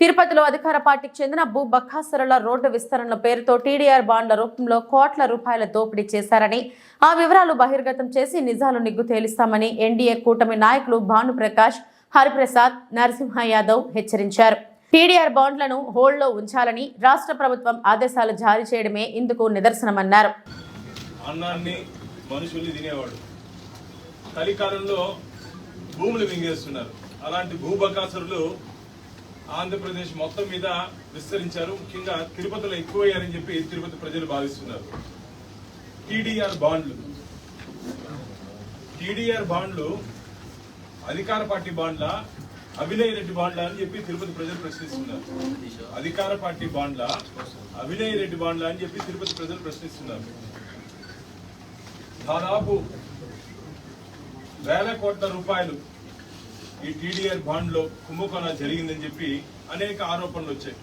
తిరుపతిలో అధికార పార్టీకి చెందిన భూ బక్కాసరుల రోడ్డు విస్తరణ పేరుతో టీడీఆర్ బాండ్ల రూపంలో కోట్ల రూపాయల దోపిడీ చేశారని ఆ వివరాలు బహిర్గతం చేసి నిజాలు నిగ్గు తేలిస్తామని ఎన్డీఏ కూటమి నాయకులు భానుప్రకాష్ హరిప్రసాద్ నరసింహ యాదవ్ హెచ్చరించారు. టీడీఆర్ బాండ్లను హోల్డ్లో ఉంచాలని రాష్ట్ర ప్రభుత్వం ఆదేశాలు జారీ చేయడమే ఇందుకు నిదర్శనమన్నారు. అలాంటి భూ బకాసురులు ఆంధ్రప్రదేశ్ మొత్తం మీద విస్తరించారు. ముఖ్యంగా తిరుపతిలో ఎక్కువయ్యారని చెప్పి తిరుపతి ప్రజలు భావిస్తున్నారు. టీడీఆర్ బాండ్లు. టీడీఆర్ బాండ్లు అధికార పార్టీ బాండ్ల అభినయ్ రెడ్డి బాండ్ల అని చెప్పి తిరుపతి ప్రజలు ప్రశ్నిస్తున్నారు. అధికార పార్టీ బాండ్ల అభినయ రెడ్డి బాండ్ల అని చెప్పి తిరుపతి ప్రజలు ప్రశ్నిస్తున్నారు. దాదాపు వేల కోట్ల రూపాయలు ఈ టీడీఆర్ బాండ్లో కుంభకోణ జరిగిందని చెప్పి అనేక ఆరోపణలు వచ్చాయి.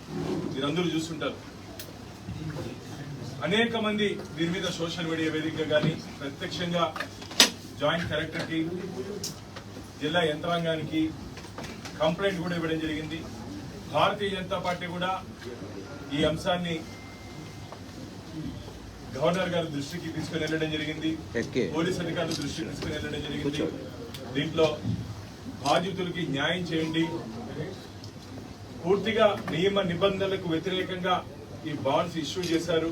మీరందరూ చూస్తుంటారు. అనేక మంది దీని మీద సోషల్ మీడియా వేదికగా కానీ ప్రత్యక్షంగా జాయింట్ కలెక్టర్కి జిల్లా యంత్రాంగానికి కంప్లైంట్ కూడా ఇవ్వడం జరిగింది. భారతీయ జనతా పార్టీ కూడా ఈ అంశాన్ని గవర్నర్ గారి దృష్టికి తీసుకుని వెళ్ళడం జరిగింది. పోలీస్ అధికారుల దృష్టికి తీసుకుని వెళ్ళడం జరిగింది. దీంట్లో బాధితులకి న్యాయం చేయండి. పూర్తిగా నియమ నిబంధనలకు వ్యతిరేకంగా ఈ బాండ్స్ ఇష్యూ చేశారు.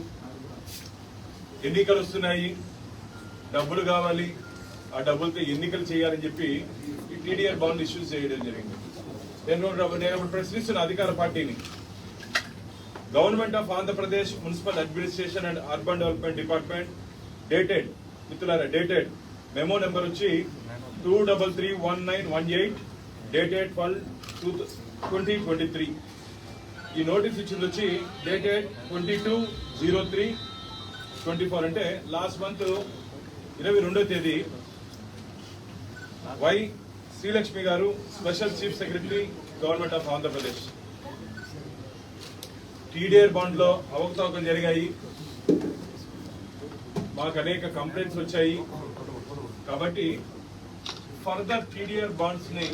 ఎన్నికలు వస్తున్నాయి డబ్బులు కావాలి. ఆ డబ్బులతో ఎన్నికలు చేయాలని చెప్పి ఈ టీడీఆర్ బాండ్ ఇష్యూ చేయడం జరిగింది. నేను నేను ప్రశ్నిస్తున్న అధికార పార్టీని. Government of Andhra Pradesh municipal administration and urban development department dated. మిత్రులారా డేటెడ్. మెమో నెంబర్ వచ్చి two double three one nine one eight dated twelve two twenty twenty three ఈ నోటీస్ ఇచ్చింది వచ్చి dated twenty two zero three twenty four అంటే last month ఇరవై రెండో తేదీ. Y Srilakshmi garu special chief secretary government of Andhra Pradesh. TDR బాండ్లో అవకతవకలు జరిగాయి. మాకు అనేక కంప్లైంట్స్ వచ్చాయి. కాబట్టి ఫర్దర్ టీడీఆర్ బాండ్స్ని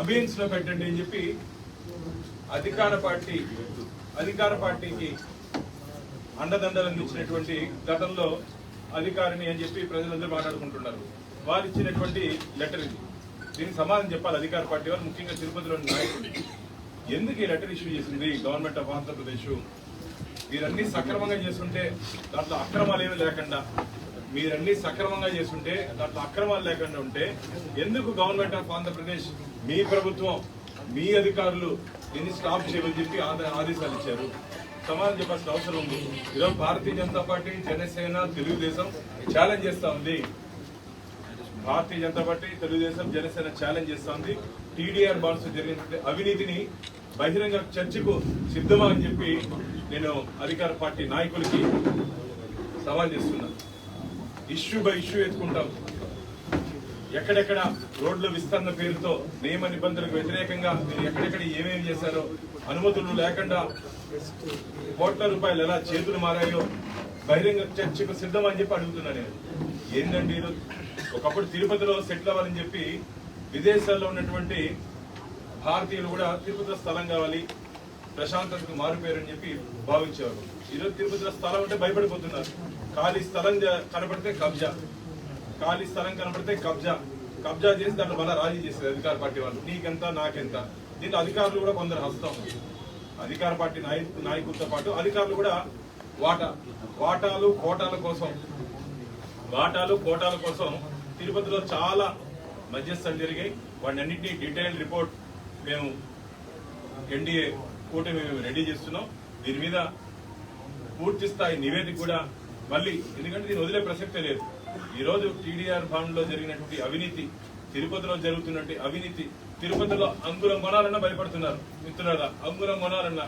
అబియన్స్లో పెట్టండి అని చెప్పి అధికార పార్టీ అధికార పార్టీకి అండదండలు అందించినటువంటి గతంలో అధికారిని అని చెప్పి ప్రజలందరూ మాట్లాడుకుంటున్నారు. వారు ఇచ్చినటువంటి లెటర్ ఇది. దీనికి సమాధానం చెప్పాలి. అధికార పార్టీ వారు ముఖ్యంగా తిరుపతిలోని నాయకులు. ఎందుకు ఈ లెటర్ ఇష్యూ చేసింది? Government of Andhra Pradesh. వీరన్నీ సక్రమంగా చేస్తుంటే దాంట్లో అక్రమాలు ఏమీ లేకుండా మీరన్నీ సక్రమంగా చేస్తుంటే దాంట్లో అక్రమాలు లేకుండా ఉంటే ఎందుకు గవర్నమెంట్ ఆఫ్ ఆంధ్రప్రదేశ్ మీ ప్రభుత్వం మీ అధికారులు దీన్ని స్టాప్ చేయమని చెప్పి ఆదేశాలు ఇచ్చారు? సమాధానం చెప్పాల్సిన అవసరం ఉంది. ఈరోజు భారతీయ జనతా పార్టీ జనసేన తెలుగుదేశం ఛాలెంజ్ చేస్తా ఉంది. భారతీయ జనతా పార్టీ తెలుగుదేశం జనసేన ఛాలెంజ్ చేస్తోంది టీడీఆర్ బాల్స్ జరిగిన అవినీతిని బహిరంగ చర్చకు సిద్ధమా అని చెప్పి నేను అధికార పార్టీ నాయకులకి సవాల్ చేస్తున్నాను ఇష్యూ బై ఇష్యూ ఎత్తుకుంటాం. ఎక్కడెక్కడ రోడ్ల విస్తరణ పేరుతో నియమ నిబంధనలకు వ్యతిరేకంగా మీరు ఎక్కడెక్కడ ఏమేమి చేశారో అనుమతులు లేకుండా కోట్ల రూపాయలు ఎలా చేతులు మారాయో బహిరంగ చర్చకు సిద్ధం అని చెప్పి అడుగుతున్నా నేను. ఏంటండి ఒకప్పుడు తిరుపతిలో సెటిల్ అవ్వాలని చెప్పి విదేశాల్లో ఉన్నటువంటి భారతీయులు కూడా తిరుపతిలో స్థలం కావాలి ప్రశాంతతకు మారిపోయారని చెప్పి భావించేవారు. ఈరోజు తిరుపతిలో స్థలం అంటే భయపడిపోతున్నారు. ఖాళీ స్థలం జ- కనపడితే కబ్జా. ఖాళీ స్థలం కనపడితే కబ్జా. కబ్జా చేసి దాంట్లో మళ్ళీ రాజీ చేసేది అధికార పార్టీ వాళ్ళు. నీకెంత నాకెంత? దీంట్లో అధికారులు కూడా కొందరు హస్తం. అధికార పార్టీ నాయకు నాయకులతో పాటు అధికారులు కూడా వాటా. వాటాలు కోటాల కోసం. వాటాలు కోటాల కోసం తిరుపతిలో చాలా మధ్యస్థలు జరిగాయి. వాటన్నింటినీ డీటెయిల్ రిపోర్ట్ మేము ఎన్డీఏ కూటమి మేము రెడీ చేస్తున్నాం. దీని మీద పూర్తి స్థాయి నివేదిక కూడా మళ్ళీ ఎందుకంటే దీన్ని వదిలే ప్రసక్తే లేదు. ఈరోజు టీడీఆర్ భవన్లో జరిగినటువంటి అవినీతి తిరుపతిలో జరుగుతున్నటువంటి అవినీతి తిరుపతిలో అంగురం కొనాలన్నా భయపడుతున్నారు. మిత్రులారా అంగురం కొనాలన్నా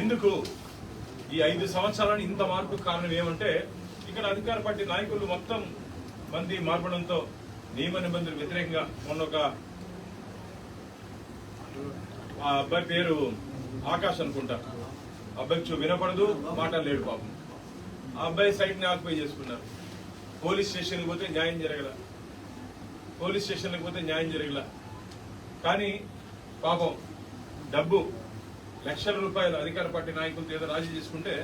ఎందుకు? ఈ ఐదు సంవత్సరాలను ఇంత మార్పు కారణం ఏమంటే ఇక్కడ అధికార పార్టీ నాయకులు మొత్తం మంది మార్పడంతో నియమ నిబంధనలు వ్యతిరేకంగా మొన్న ఒక అబ్బాయి పేరు ఆకాష్ అనుకుంటా. అబ్బాయికి చూ వినపడదు లేడు పాపం. ఆ అబ్బాయి సైట్ని ఆక్యుపై చేసుకున్నారు. పోలీస్ స్టేషన్కి పోతే న్యాయం జరగల. పోలీస్ స్టేషన్కి పోతే న్యాయం జరగల. కానీ పాపం డబ్బు లక్షల రూపాయలు అధికార పార్టీ నాయకులతో ఏదో రాజీ చేసుకుంటే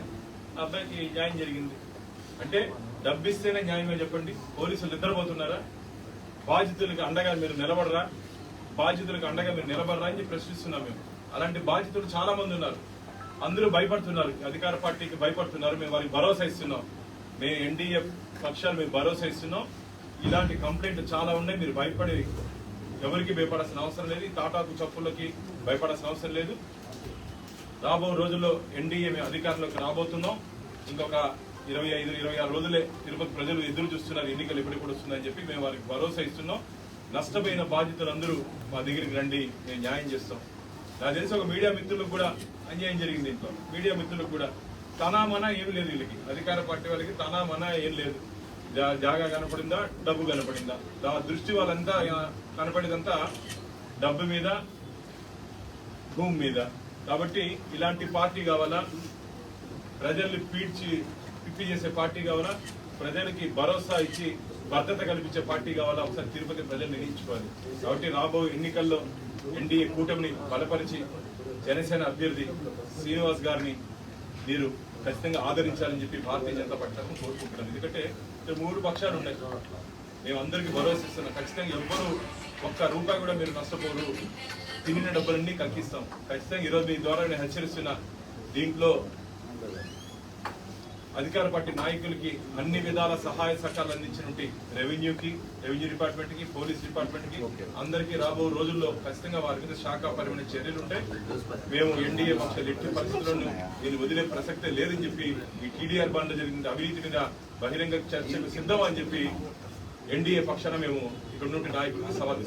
అబ్బాయికి న్యాయం జరిగింది. అంటే డబ్బిస్తేనే న్యాయమే చెప్పండి. పోలీసులు నిద్రపోతున్నారా? బాధితులకు అండగా మీరు నిలబడరా? బాధితులకు అండగా మీరు నిలబడరా అని ప్రశ్నిస్తున్నాం మేము. అలాంటి బాధితులు చాలా మంది ఉన్నారు. అందరూ భయపడుతున్నారు. అధికార పార్టీకి భయపడుతున్నారు. మేము వారికి భరోసా ఇస్తున్నాం. మేము ఎన్డీఏ పక్షాలు మేము భరోసా ఇస్తున్నాం. ఇలాంటి కంప్లైంట్లు చాలా ఉన్నాయి. మీరు భయపడి ఎవరికి భయపడాల్సిన అవసరం లేదు. తాటాకు చప్పులకి భయపడాల్సిన అవసరం లేదు. రాబో రోజుల్లో ఎన్డీఏ మేము అధికారంలోకి రాబోతున్నాం. ఇంకొక ఇరవై ఐదు ఇరవై ఆరు రోజులే తిరుపతి ప్రజలు ఎదురు చూస్తున్నారు. ఎన్నికలు ఎప్పటికప్పుడు వస్తుందని చెప్పి మేము వారికి భరోసా ఇస్తున్నాం. నష్టపోయిన బాధితులందరూ మా దగ్గరికి రండి. మేము న్యాయం చేస్తాం. నాకు తెలిసి ఒక మీడియా మిత్రులకు కూడా అన్యాయం జరిగింది దీంట్లో. మీడియా మిత్రులకు కూడా. తనా మనా ఏం లేదు వీళ్ళకి. అధికార పార్టీ వాళ్ళకి తనా మనా ఏం లేదు. జాగా కనపడిందా? డబ్బు కనపడిందా? దా దృష్టి వాళ్ళంతా కనపడేదంతా డబ్బు మీద భూమి మీద. కాబట్టి ఇలాంటి పార్టీ కావాలా? ప్రజల్ని పీడ్చి పిప్పి చేసే పార్టీ కావాలా? ప్రజలకి భరోసా ఇచ్చి భద్రత కల్పించే పార్టీ కావాలా? ఒకసారి తిరుపతి ప్రజలు నిర్ణయించుకోవాలి కాబట్టి రాబోయే ఎన్నికల్లో ఎన్డీఏ కూటమిని బలపరిచి జనసేన అభ్యర్థి శ్రీనివాస్ గారిని మీరు ఖచ్చితంగా ఆదరించాలని చెప్పి భారతీయ జనతా పార్టీ కోరుకుంటున్నాను ఎందుకంటే మూడు పక్షాలు ఉన్నాయి. మేము అందరికీ భరోసా ఇస్తున్నాం. ఖచ్చితంగా ఎవ్వరు ఒక్క రూపాయి కూడా మీరు నష్టపోరు. తినిన డబ్బులన్నీ కక్కిస్తాం ఖచ్చితంగా ఈరోజు మీ ద్వారా నేను హెచ్చరిస్తున్నా దీంట్లో అధికార పార్టీ నాయకులకి అన్ని విధాల సహాయ సహకారాలు అందించినటువంటి రెవెన్యూకి రెవెన్యూ డిపార్ట్మెంట్కి పోలీస్ డిపార్ట్మెంట్కి అందరికీ రాబో రోజుల్లో ఖచ్చితంగా వారి మీద శాఖాపరమైన చర్యలు ఉంటాయి మేము ఎన్డీఏ పక్షాలు ఎట్టి పరిస్థితుల్లోనూ దీన్ని వదిలే ప్రసక్తే లేదని చెప్పి ఈ టీడీఆర్ బాండ్ జరిగిన అవినీతి మీద బహిరంగ చర్చకు సిద్ధం అని చెప్పి ఎన్డీఏ పక్షాన మేము ఇక్కడ నుండి నాయకులకు సవాల్